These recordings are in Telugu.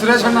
సురేష్ అన్న.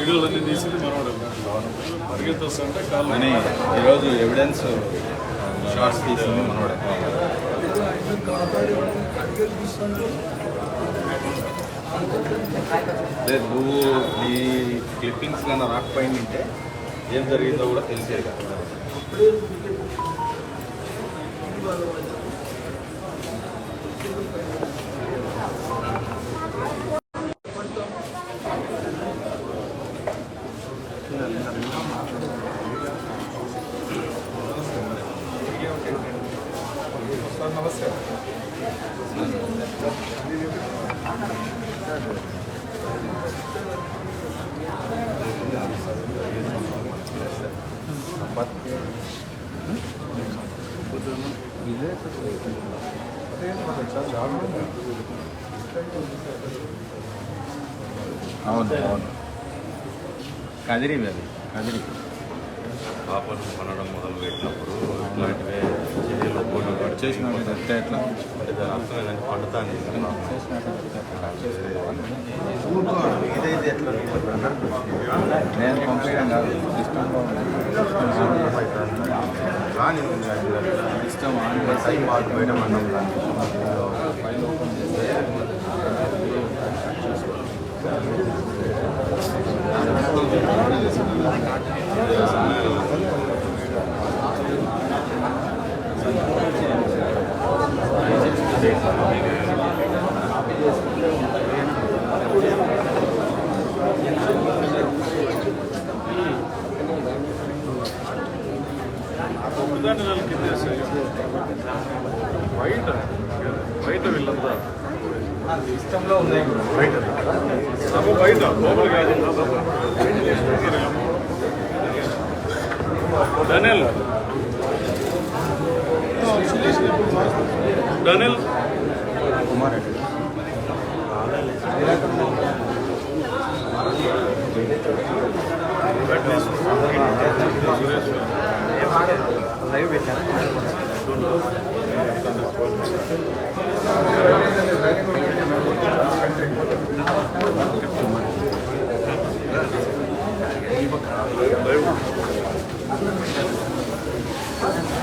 వీడియోలన్నీ తీసింది మనవాడు పరిగెత్తి కాళ్ళు అని ఈరోజు ఎవిడెన్స్ షార్ట్స్ తీసింది మనోడే లేదు నువ్వు ఈ క్లిప్పింగ్స్ కన్నా రాకపోయిందంటే ఏం జరిగిందో కూడా తెలిసేది కదా అవును అవును కదిరి అది కదిరి పాపను కొనడం మొదలు పెట్టినప్పుడు ఇట్లాంటివే చర్యలు పోటీ పడి చేసిన ఎట్లా ఎట్లా? అంటే దాని అర్థం ఏంటంటే పండుతాను నేను పంపించడం కాదు. సిస్టంలో కానీ సిస్టమ్ ఆన్ టైం మాకు ఫైల్ ఓపెన్ చేస్తే వేసాయి. బయట బయట వీళ్ళంతా సిస్టంలో ఉన్నాయి. బయట. సభ బయట. లోపల కాదు డనెల్ డనెల్ కుమార్ రెడ్డి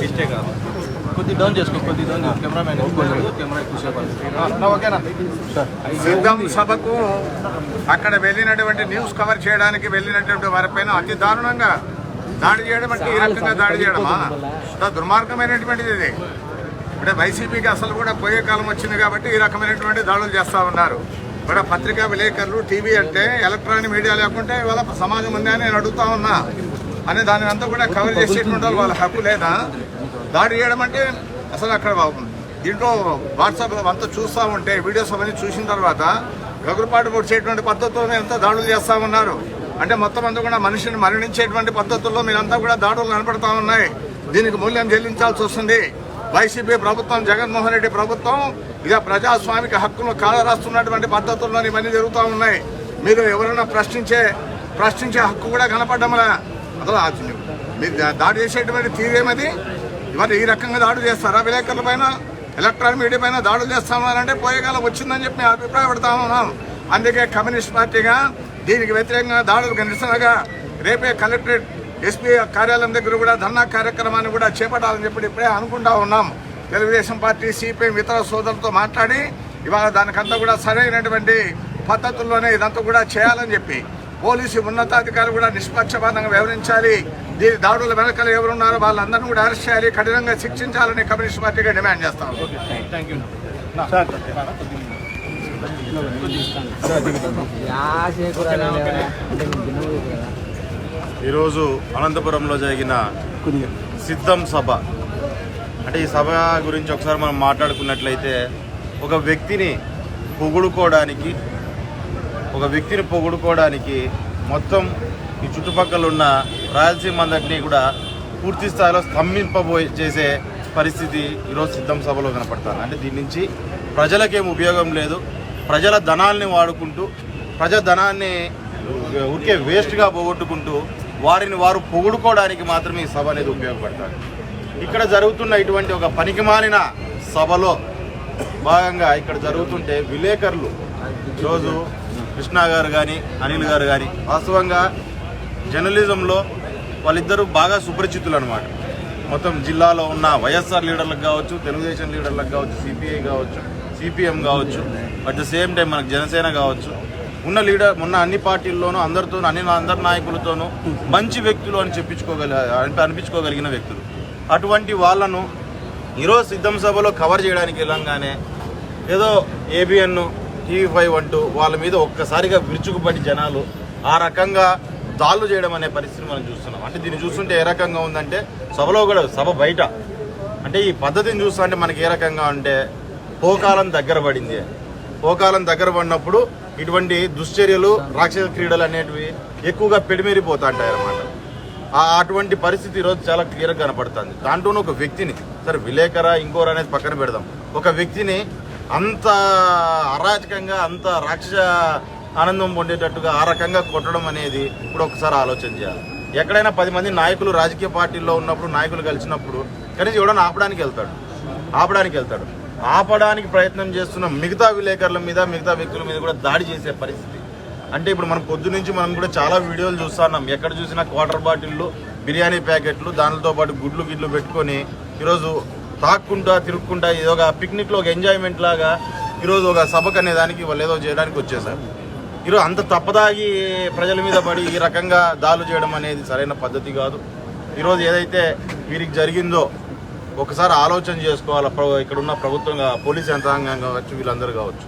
ఇష్టే కాదు కొద్ది డౌన్ చేసుకో కొద్ది డౌన్ చేసుకో కెమెరామెన్ కెమెరా ఎక్కువసేపు ఓకేనా సార్ సిద్ధం సభకు అక్కడ వెళ్ళినటువంటి న్యూస్ కవర్ చేయడానికి వెళ్ళినటువంటి వారిపైన అతి దారుణంగా దాడి చేయడం అంటే ఈ రకంగా దాడి చేయడమా? దుర్మార్గమైనటువంటిది ఇది? ఇప్పుడు వైసీపీకి అసలు కూడా పోయే కాలం వచ్చింది కాబట్టి ఈ రకమైనటువంటి దాడులు చేస్తూ ఉన్నారు. ఇక్కడ పత్రికా విలేకరులు టీవీ అంటే ఎలక్ట్రానిక్ మీడియా లేకుంటే ఇవాళ సమాజం ఉందా అని నేను అడుగుతా ఉన్నా. అని దాని అంతా కూడా కవర్ చేసేటువంటి వాళ్ళ హక్కు లేదా? దాడి చేయడం అంటే అసలు అక్కడ దీంట్లో వాట్సాప్ అంతా చూస్తూ ఉంటే వీడియోస్ అవన్నీ చూసిన తర్వాత గగురుపాటు పొడిచేటువంటి పద్ధతుల్లో ఎంత దాడులు చేస్తూ ఉన్నారు. అంటే మొత్తం అంతా కూడా మనిషిని మరణించేటువంటి పద్ధతుల్లో మీరంతా కూడా దాడులు కనపడతా ఉన్నాయి. దీనికి మూల్యం చెల్లించాల్సి వస్తుంది. వైసీపీ ప్రభుత్వం జగన్మోహన్ రెడ్డి ప్రభుత్వం ఇక ప్రజాస్వామిక హక్కును కాలరాస్తున్నటువంటి పద్ధతుల్లో ఇవన్నీ జరుగుతూ ఉన్నాయి. మీరు ఎవరైనా ప్రశ్నించే ప్రశ్నించే హక్కు కూడా కనపడడంలా అసలు ఆ- మీరు దాడి చేసేటువంటి తీరేమది ఇవాళ ఈ రకంగా దాడులు చేస్తారా? విలేకరుల పైన ఎలక్ట్రానిక్ మీడియా పైన దాడులు చేస్తామన్నారంటే పోయేకాలం వచ్చిందని చెప్పి మేము అభిప్రాయపడతా ఉన్నాం. అందుకే కమ్యూనిస్ట్ పార్టీగా దీనికి వ్యతిరేకంగా దాడులకు నిరసనగా రేపే కలెక్టరేట్ ఎస్పీ కార్యాలయం దగ్గర కూడా ధర్నా కార్యక్రమాన్ని కూడా చేపట్టాలని చెప్పి ఇప్పుడే అనుకుంటా ఉన్నాం. తెలుగుదేశం పార్టీ సిపిఎం ఇతర సోదరులతో మాట్లాడి ఇవాళ దానికంతా కూడా సరైనటువంటి పద్ధతుల్లోనే ఇదంతా కూడా చేయాలని చెప్పి పోలీసు ఉన్నతాధికారులు కూడా నిష్పక్షపాతంగా వ్యవహరించాలి. దీని దాడుల వెనకాల ఎవరున్నారో వాళ్ళందరినీ కూడా అరెస్ట్ చేయాలి. కఠినంగా శిక్షించాలని కమ్యూనిస్ట్ పార్టీగా డిమాండ్ చేస్తాం. థ్యాంక్ యూ ఈరోజు అనంతపురంలో జరిగిన సిద్ధం సభ. అంటే ఈ సభ గురించి ఒకసారి మనం మాట్లాడుకున్నట్లయితే ఒక వ్యక్తిని పొగుడుకోవడానికి ఒక వ్యక్తిని పొగుడుకోవడానికి మొత్తం ఈ చుట్టుపక్కల ఉన్న రాయలసీమ అందరినీ కూడా పూర్తి స్థాయిలో స్తంభింపబోయే చేసే పరిస్థితి ఈరోజు సిద్ధం సభలో కనపడుతుంది. అంటే దీని నుంచి ప్రజలకేం ఉపయోగం లేదు. ప్రజల ధనాల్ని వాడుకుంటూ ప్రజా ధనాన్ని ఊరికే వేస్ట్గా పోగొట్టుకుంటూ వారిని వారు పొగుడుకోవడానికి మాత్రమే ఈ సభ అనేది ఉపయోగపడతారు. ఇక్కడ జరుగుతున్న ఇటువంటి ఒక పనికిమాలిన సభలో భాగంగా ఇక్కడ జరుగుతుంటే విలేకరులు ఈరోజు కృష్ణ గారు కానీ అనిల్ గారు కానీ వాస్తవంగా జర్నలిజంలో వాళ్ళిద్దరూ బాగా సుపరిచితులు అనమాట మొత్తం జిల్లాలో ఉన్న వైఎస్ఆర్ లీడర్లకు కావచ్చు తెలుగుదేశం లీడర్లకు కావచ్చు సిపిఐ కావచ్చు సిపిఎం కావచ్చు అట్ ద సేమ్ టైం మనకు జనసేన కావచ్చు ఉన్న లీడర్ ఉన్న అన్ని పార్టీల్లోనూ అందరితోనూ అన్ని అందరి నాయకులతోనూ మంచి వ్యక్తులు అని చెప్పించుకోగల అంటే అనిపించుకోగలిగిన వ్యక్తులు. అటువంటి వాళ్ళను ఈరోజు సిద్ధం సభలో కవర్ చేయడానికి వెళ్ళంగానే ఏదో ఏబిఎన్ టీవీ ఫైవ్ అంటూ వాళ్ళ మీద ఒక్కసారిగా విరుచుకుపడి జనాలు ఆ రకంగా దాళ్ళు చేయడం అనే పరిస్థితి మనం చూస్తున్నాం. అంటే దీన్ని చూస్తుంటే ఏ రకంగా ఉందంటే సభలో కూడా సభ బయట. అంటే ఈ పద్ధతిని చూస్తుంటే మనకి ఏ రకంగా అంటే పోకాలం దగ్గర పడింది. పోకాలం దగ్గర పడినప్పుడు ఇటువంటి దుశ్చర్యలు రాక్షస క్రీడలు అనేటివి ఎక్కువగా పెడిమేరిపోతా ఉంటాయి అన్నమాట. ఆ అటువంటి పరిస్థితి ఈరోజు చాలా క్లియర్గా కనపడుతుంది. దాంట్లోనే ఒక వ్యక్తిని సరే విలేకర ఇంకోరు అనేది పక్కన పెడదాం. ఒక వ్యక్తిని అంత అరాచకంగా అంత రాక్షస ఆనందం పొందేటట్టుగా ఆ రకంగా కొట్టడం అనేది ఇప్పుడు ఒకసారి ఆలోచన చేయాలి. ఎక్కడైనా పది మంది నాయకులు రాజకీయ పార్టీల్లో ఉన్నప్పుడు నాయకులు కలిసినప్పుడు కనీసం ఎవడన్నా ఆపడానికి వెళ్తాడు. ఆపడానికి వెళ్తాడు. ఆపడానికి ప్రయత్నం చేస్తున్న మిగతా విలేకరుల మీద మిగతా వ్యక్తుల మీద కూడా దాడి చేసే పరిస్థితి. అంటే ఇప్పుడు మనం పొద్దు నుంచి మనం కూడా చాలా వీడియోలు చూస్తున్నాం ఎక్కడ చూసినా క్వార్టర్ బాటిళ్ళు బిర్యానీ ప్యాకెట్లు దానితో పాటు గుడ్లు గిడ్లు పెట్టుకొని ఈరోజు తాక్కుంటా తిరుక్కుంటా ఏదో ఒక పిక్నిక్లో ఒక ఎంజాయ్మెంట్ లాగా ఈరోజు ఒక సభకు అనే దానికి వాళ్ళు ఏదో చేయడానికి వచ్చేసారు. ఈరోజు అంత తప్పదాగి ప్రజల మీద పడి ఈ రకంగా దాడులు చేయడం అనేది సరైన పద్ధతి కాదు. ఈరోజు ఏదైతే వీరికి జరిగిందో ఒకసారి ఆలోచన చేసుకోవాలి? ప్ర- ఇక్కడ ఉన్న ప్రభుత్వం పోలీస్ యంత్రాంగం కావచ్చు వీళ్ళందరూ కావచ్చు.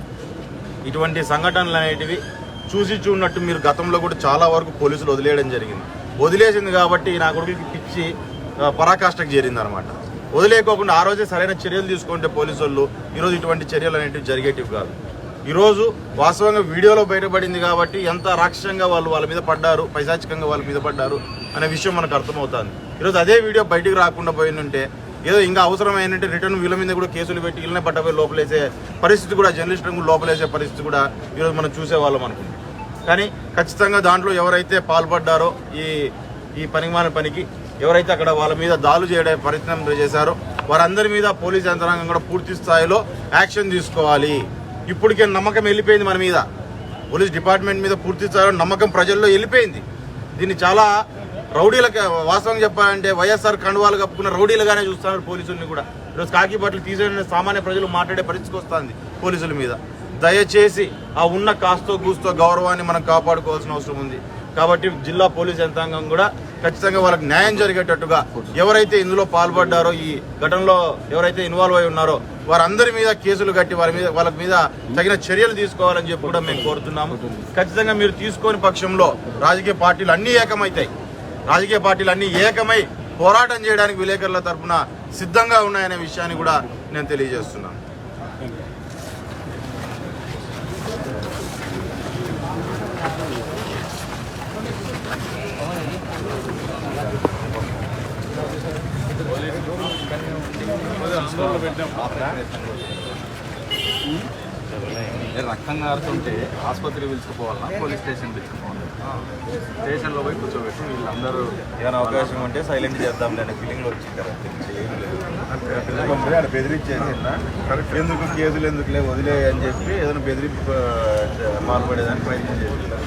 ఇటువంటి సంఘటనలు అనేటివి చూసి చూడనట్టు మీరు గతంలో కూడా చాలా వరకు పోలీసులు వదిలేయడం జరిగింది. వదిలేసింది కాబట్టి నా కొడుకులకి పిచ్చి పరాకాష్ఠకు చేరింది అనమాట వదిలేకోకుండా ఆ రోజే సరైన చర్యలు తీసుకుంటే పోలీసు వాళ్ళు ఈరోజు ఇటువంటి చర్యలు అనేటివి జరిగేటివి కాదు. ఈరోజు వాస్తవంగా వీడియోలో బయటపడింది కాబట్టి ఎంత రాక్షసంగా వాళ్ళు వాళ్ళ మీద పడ్డారు పైశాచికంగా వాళ్ళ మీద పడ్డారు అనే విషయం మనకు అర్థమవుతుంది. ఈరోజు అదే వీడియో బయటికి రాకుండా పోయిందంటే ఏదో ఇంకా అవసరమైనంటే రిటర్న్ వీళ్ళ మీద కూడా కేసులు పెట్టి వీళ్ళనే పట్టపోయి లోపలేసే పరిస్థితి కూడా జర్నలిస్టులను లోపలేసే పరిస్థితి కూడా ఈరోజు మనం చూసేవాళ్ళం అనుకుంటున్నాం. కానీ ఖచ్చితంగా దాంట్లో ఎవరైతే పాల్పడ్డారో ఈ ఈ పనిమాల పనికి ఎవరైతే అక్కడ వాళ్ళ మీద దాలు చేయడే ప్రయత్నం చేశారో వారందరి మీద పోలీస్ యంత్రాంగం కూడా పూర్తి స్థాయిలో యాక్షన్ తీసుకోవాలి. ఇప్పటికే నమ్మకం వెళ్ళిపోయింది మన మీద. పోలీస్ డిపార్ట్మెంట్ మీద పూర్తి స్థాయిలో నమ్మకం ప్రజల్లో వెళ్ళిపోయింది. దీన్ని చాలా రౌడీలకు వాస్తవం చెప్పాలంటే వైఎస్ఆర్ కండువాలు కప్పుకున్న రౌడీలుగానే చూస్తున్నారు పోలీసుల్ని కూడా. ఈరోజు కాకి బట్టలు సామాన్య ప్రజలు మాట్లాడే పరిస్థితికి వస్తుంది పోలీసుల మీద. దయచేసి ఆ ఉన్న కాస్తో కూస్తో గౌరవాన్ని మనం కాపాడుకోవాల్సిన అవసరం ఉంది. కాబట్టి జిల్లా పోలీస్ యంత్రాంగం కూడా ఖచ్చితంగా వాళ్ళకి న్యాయం జరిగేటట్టుగా ఎవరైతే ఇందులో పాల్పడ్డారో ఈ ఘటనలో ఎవరైతే ఇన్వాల్వ్ అయి ఉన్నారో వారందరి మీద కేసులు కట్టి వారి మీద వాళ్ళ మీద తగిన చర్యలు తీసుకోవాలని చెప్పి కూడా మేము కోరుతున్నాము. ఖచ్చితంగా మీరు తీసుకోని పక్షంలో రాజకీయ పార్టీలు అన్ని ఏకమవుతాయి. రాజకీయ పార్టీలు అన్నీ ఏకమై పోరాటం చేయడానికి విలేకరుల తరఫున సిద్ధంగా ఉన్నాయనే విషయాన్ని కూడా నేను తెలియజేస్తున్నాను. రక్తం కారుతుంటే ఆసుపత్రి పిలుచుకుపోవాలన్నా పోలీస్ స్టేషన్ పిలుచుకుపోవాలి స్టేషన్లో పోయి కూర్చోబెట్టి వీళ్ళందరూ ఏదైనా అవకాశం ఉంటే సైలెంట్ చేద్దాం నేను ఫీలింగ్లో వచ్చింది కదా. ఆడ బెదిరించేసిందా? ఎందుకు కేసులు ఎందుకులే వదిలే అని చెప్పి ఏదైనా బెదిరింపు పాల్పడేదానికి ప్రయత్నం చేసిందా?